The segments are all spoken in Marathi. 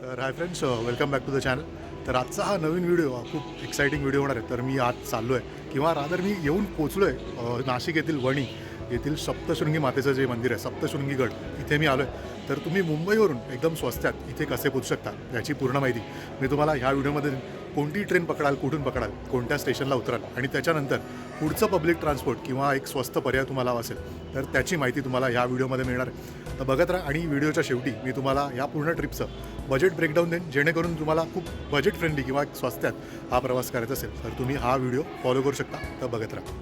तर hi friends welcome back to the channel तर आजचा हा नवीन व्हिडिओ खूप एक्सायटिंग व्हिडिओ होणार आहे. तर मी आज चाललो आहे किंवा रादर मी येऊन पोचलो आहे नाशिक येथील वणी येथील सप्तशृंगी मातेचं जे मंदिर आहे सप्तशृंगी गड इथे मी आलो आहे तर तुम्ही मुंबईवरून एकदम स्वस्तात इथे कसे पोचू शकता याची पूर्ण माहिती मी तुम्हाला ह्या व्हिडिओमध्ये कोणती ट्रेन पकडाल कुठून पकडाल कोणत्या स्टेशनला उतराल आणि त्याच्यानंतर पुढचं पब्लिक ट्रान्सपोर्ट किंवा एक स्वस्त पर्याय तुम्हाला हवा असेल तर त्याची माहिती तुम्हाला ह्या व्हिडिओमध्ये मिळणार आहे. तर बघत राहा आणि व्हिडिओच्या शेवटी मी तुम्हाला या पूर्ण ट्रिपचं बजेट ब्रेकडाऊन देईन जेणेकरून तुम्हाला खूप बजेट फ्रेंडली किंवा स्वस्त्यात हा प्रवास करायचा असेल तर तुम्ही हा व्हिडिओ फॉलो करू शकता. तर बघत राहा.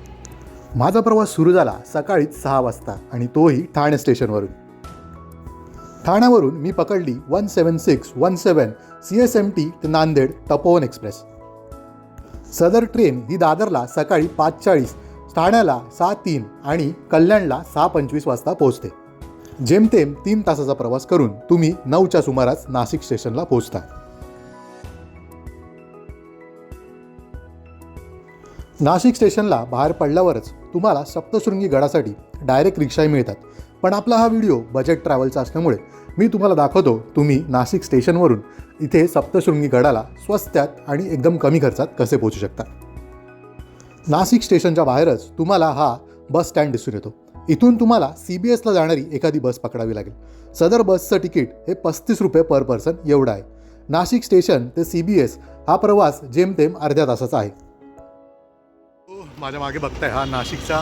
माझा प्रवास सुरू झाला सकाळीच सहा वाजता आणि तोही ठाणे स्टेशनवरून. ठाण्यावरून मी पकडली one seven six one seven C S M T ते नांदेड तपोवन एक्सप्रेस. सदर ट्रेन ही दादरला सकाळी पाच चाळीस ठाण्याला सहा तीन आणि कल्याणला सहा पंचवीस वाजता पोहोचते. जेमतेम तीन तासाचा प्रवास करून तुम्ही नऊच्या सुमारास नाशिक स्टेशनला पोहोचता. नाशिक स्टेशनला बाहेर पडल्यावरच तुम्हाला सप्तशृंगी गडासाठी डायरेक्ट रिक्षाही मिळतात. पण आपला हा व्हिडिओ बजेट ट्रॅव्हलचा असल्यामुळे मी तुम्हाला दाखवतो तुम्ही नाशिक स्टेशनवरून इथे सप्तशृंगी गडाला स्वस्त्यात आणि एकदम कमी खर्चात कसे पोहोचू शकता. नाशिक स्टेशनच्या बाहेरच तुम्हाला हा बस स्टँड दिसून येतो. इथून तुम्हाला सी बी एसला जाणारी एखादी बस पकडावी लागेल. सदर बसचं तिकीट हे पस्तीस रुपये पर पर्सन एवढं आहे. नाशिक स्टेशन ते सी बी एस हा प्रवास जेमतेम अर्ध्या तासाचा आहे. हो, माझ्या मागे बघताय हा नाशिकचा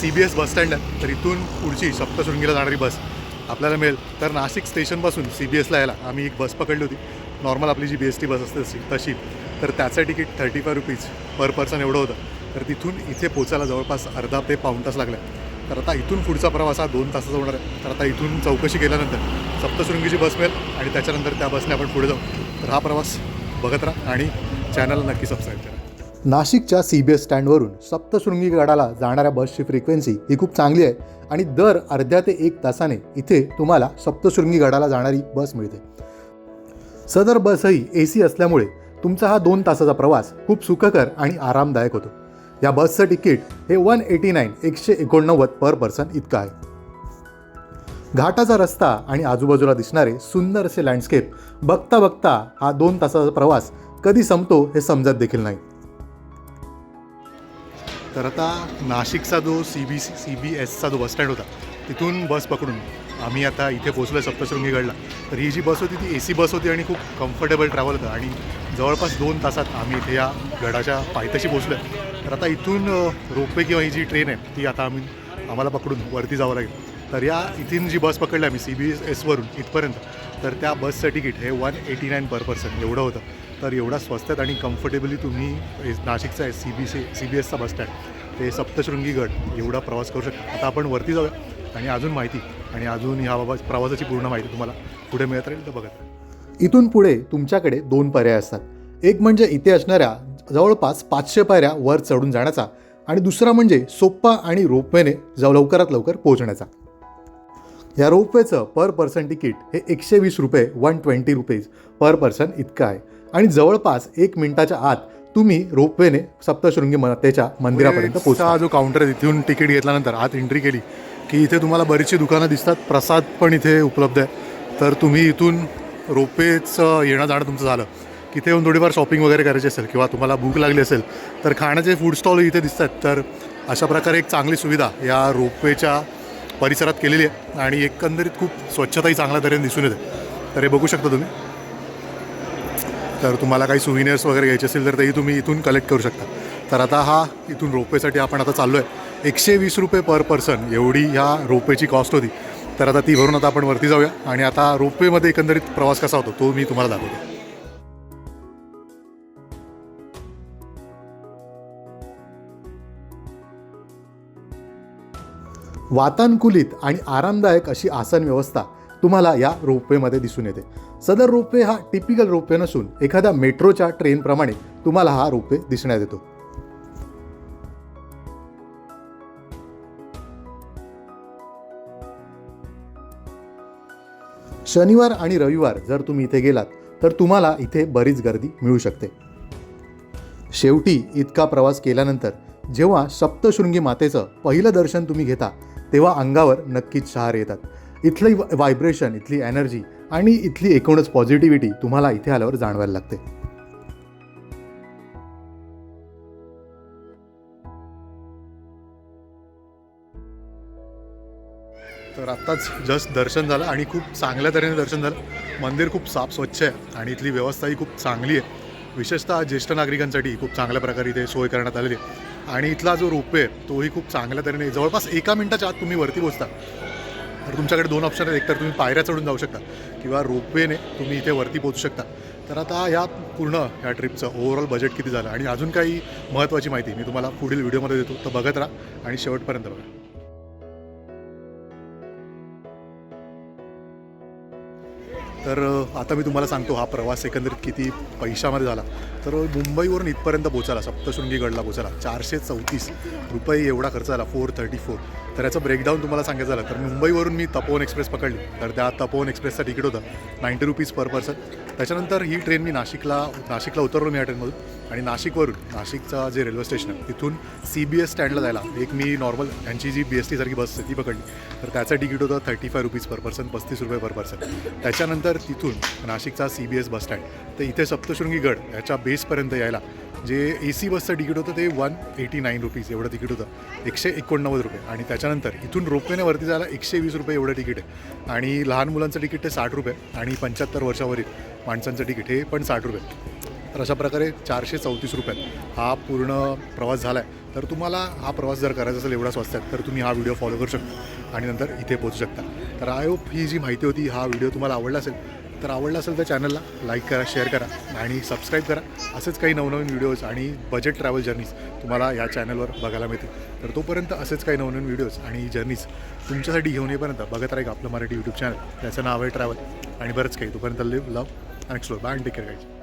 C B S bus stand आहे. तर इथून पुढची सप्तशृंगीला जाणारी बस आपल्याला मिळेल. तर नाशिक स्टेशनपासून सी बी एसला यायला आम्ही एक बस पकडली होती. नॉर्मल आपली G B S T bus असते तशी तशी. तर त्याचं ticket thirty five rupees per person एवढं होतं. तर तिथून इथे पोचायला जवळपास अर्धा ते पाऊण तास लागला. तर आता इथून पुढचा प्रवास हा दोन तासाचा होणार आहे. तर आता इथून चौकशी केल्यानंतर सप्तशृंगीची बस मिळेल आणि त्याच्यानंतर त्या बसने आपण पुढे जाऊ. तर हा प्रवास बघत राहा आणि चॅनलला नक्की सबस्क्राईब करा. नाशिकच्या सी बी एस स्टँडवरून सप्तशृंगी गडाला जाणाऱ्या बसची फ्रिक्वेन्सी ही खूप चांगली आहे आणि दर अर्ध्या ते एक तासाने इथे तुम्हाला सप्तशृंगी गडाला जाणारी बस मिळते. सदर बसही ए सी असल्यामुळे तुमचा हा दोन तासाचा प्रवास खूप सुखकर आणि आरामदायक होतो. या बसचं तिकीट हे वन एटी नाईन एकशे एकोणनव्वद पर पर्सन इतकं आहे. घाटाचा रस्ता आणि आजूबाजूला दिसणारे सुंदर असे लँडस्केप बघता बघता हा दोन तासाचा प्रवास कधी संपतो हे समजत देखील नाही. तर आता नाशिकचा जो C B C C B एसचा जो बस स्टँड होता तिथून बस पकडून आम्ही आता इथे पोचलो आहे सप्तशृंगी तर ही जी बस होती ती ए सी बस होती आणि खूप कम्फर्टेबल ट्रॅव्हल होतं. आणि जवळपास दोन तासात आम्ही इथे या गडाच्या पायथ्याशी पोचलो आहे तर आता इथून रोपवे किंवा ही जी ट्रेन आहे ती आता आम्ही आम्हाला पकडून वरती जावं लागेल. तर या इथून जी बस पकडली आम्ही सी बी एसवरून इथपर्यंत तर त्या बसचं तिकीट हे one eighty nine per person एवढं होतं. तर एवढा स्वस्तात आणि कम्फर्टेबली तुम्ही नाशिकचा आहे C B C C B एसचा bus stand ते सप्तशृंगी गड एवढा प्रवास करू शकता. आता आपण वरती जाऊया आणि अजून माहिती आणि अजून ह्याबाबत प्रवासाची पूर्ण माहिती तुम्हाला पुढे मिळत राहील तर बघत इथून पुढे तुमच्याकडे दोन पर्याय असतात. एक म्हणजे इथे असणाऱ्या जवळपास पाचशे पायऱ्या वर चढून जाण्याचा आणि दुसरा म्हणजे सोप्पा आणि रोपवेने जाऊ लवकरात लवकर पोहोचण्याचा. या रोपवेचं पर पर्सन तिकीट हे एकशे वीस रुपये one twenty rupees per person इतकं आहे. आणि जवळपास एक मिनिटाच्या आत तुम्ही रोपवेने सप्तशृंगी मातेच्या मंदिरापर्यंत पोहोचता जो काउंटर आहे तिथून तिकीट घेतल्यानंतर आत एंट्री केली की इथे तुम्हाला बरीचशी दुकानं दिसतात प्रसाद पण इथे उपलब्ध आहे. तर तुम्ही इथून रोपेचं येणं जाणं तुमचं झालं. इथे येऊन थोडीफार शॉपिंग वगैरे करायची असेल किंवा तुम्हाला भूक लागली असेल तर खाण्याचे फूड स्टॉल इथे दिसतात. तर अशा प्रकारे एक चांगली सुविधा या रोपवेच्या परिसरात केलेली आहे आणि एकंदरीत खूप स्वच्छताही चांगल्या तऱ्हेने दिसून येते. तर हे बघू शकता तुम्ही. तर तुम्हाला काही सुविनियर्स वगैरे घ्यायचे असेल तर तेही तुम्ही इथून कलेक्ट करू शकता. तर आता हा इथून रोपवेसाठी आपण आता चाललो आहे एकशे वीस रुपये पर पर्सन एवढी ह्या रोपवेची कॉस्ट होती. तर आता ती भरून आता आपण वरती जाऊया. आणि आता रोपवेमध्ये एकंदरीत प्रवास कसा होतो तो मी तुम्हाला दाखवतो. वातानुकूलित आणि आरामदायक अशी आसन व्यवस्था तुम्हाला या रोपवेमध्ये दिसून येते. सदर रोपवे हा टिपिकल रोपवे नसून एखाद्या मेट्रोच्या ट्रेनप्रमाणे तुम्हाला हा रोपवे दिसण्यात येतो. शनिवार आणि रविवार जर तुम्ही इथे गेलात तर तुम्हाला इथे बरीच गर्दी मिळू शकते. शेवटी इतका प्रवास केल्यानंतर जेव्हा सप्तशृंगी मातेचं पहिलं दर्शन तुम्ही घेता तेव्हा अंगावर नक्कीच शहार येतात. इथली व्हायब्रेशन इथली एनर्जी आणि इथली एकूणच पॉझिटिव्हिटी तुम्हाला इथे आल्यावर जाणवायला लागते. तर आत्ताच जस्ट दर्शन झालं आणि खूप चांगल्या तऱ्हेने दर्शन झालं. मंदिर खूप साफ स्वच्छ आहे आणि इथली व्यवस्थाही खूप चांगली आहे. विशेषतः ज्येष्ठ नागरिकांसाठी खूप चांगल्या प्रकारे इथे सोय करण्यात आलेली आहे. आणि इथला जो रोपवे आहे तोही खूप चांगल्या तऱ्हेने जवळपास एका मिनिटाच्या आत तुम्ही वरती पोचता तर तुमच्याकडे दोन ऑप्शन आहेत. एकतर तुम्ही पायऱ्या चढून जाऊ शकता किंवा रोपवेने तुम्ही इथे वरती पोचू शकता. तर आता या पूर्ण या ट्रिपचं ओव्हरऑल बजेट किती झालं? आणि अजून काही महत्त्वाची माहिती मी तुम्हाला पुढील व्हिडिओमध्ये देतो. तर बघत राहा आणि शेवटपर्यंत बघा. तर आता मी तुम्हाला सांगतो हा प्रवास एकंदरीत किती पैशामध्ये झाला. तर मुंबईवरून इथपर्यंत पोचायला सप्तशृंगीगडला पोचायला चारशे चौतीस रुपये एवढा खर्च झाला फोर थर्टी फोर तर याचं ब्रेकडाऊन तुम्हाला सांगायचं झालं तर मुंबईवरून मी तपोवन एक्सप्रेस पकडली. तर त्या तपोवन एक्सप्रेसचं तिकीट होतं नाईंटी रुपीज पर पर्सन त्याच्यानंतर ही ट्रेन मी नाशिकला नाशिकला उतरलो मी या ट्रेनमधून आणि नाशिकवरून नाशिकचा जे रेल्वे स्टेशन आहे तिथून सी बी एस स्टँडला जायला एक मी नॉर्मल त्यांची जी बी एस टीसारखी बस आहे ती पकडली. तर त्याचं तिकीट होतं thirty five rupees per person पस्तीस रुपये पर पर्सन त्याच्यानंतर तिथून नाशिकचा C B S bus stand तर इथे सप्तशृंगी गड याच्या बेसपर्यंत यायला जे ए सी बसचं तिकीट होतं ते वन एटी नाईन रुपीज एवढं तिकीट होतं. एकशे एकोणनव्वद रुपये. आणि त्याच्यानंतर इथून रोपवेने वरती जायला एकशे वीस रुपये एवढं तिकीट आहे. आणि लहान मुलांचं तिकीट ते साठ रुपये. आणि पंच्याहत्तर वर्षावरील माणसांचं तिकीट हे पण साठ रुपये. तर अशा प्रकारे चारशे चौतीस रुपयात हा पूर्ण प्रवास झाला आहे तर तुम्हाला हा प्रवास जर करायचा असेल एवढा स्वस्तात तर तुम्ही हा व्हिडिओ फॉलो करू शकता आणि नंतर इथे पोहोचू शकता. तर आय होप ही जी माहिती होती हा व्हिडिओ तुम्हाला आवडला असेल तर आवडला असेल तर चॅनलला लाईक करा शेअर करा आणि सबस्क्राईब करा. असेच काही नवनवीन व्हिडिओज आणि बजेट ट्रॅव्हल जर्नीज तुम्हाला या चॅनलवर बघायला मिळतील. तर तोपर्यंत असेच काही नवनवीन व्हिडिओज आणि जर्नीज तुमच्यासाठी घेऊन येईपर्यंत बघत राहा आपलं मराठी यूट्यूब चॅनल त्याचं नाव आहे ट्रॅव्हल आणि बरंच काही. तोपर्यंत लिव्ह लव आणि explore bye take care guys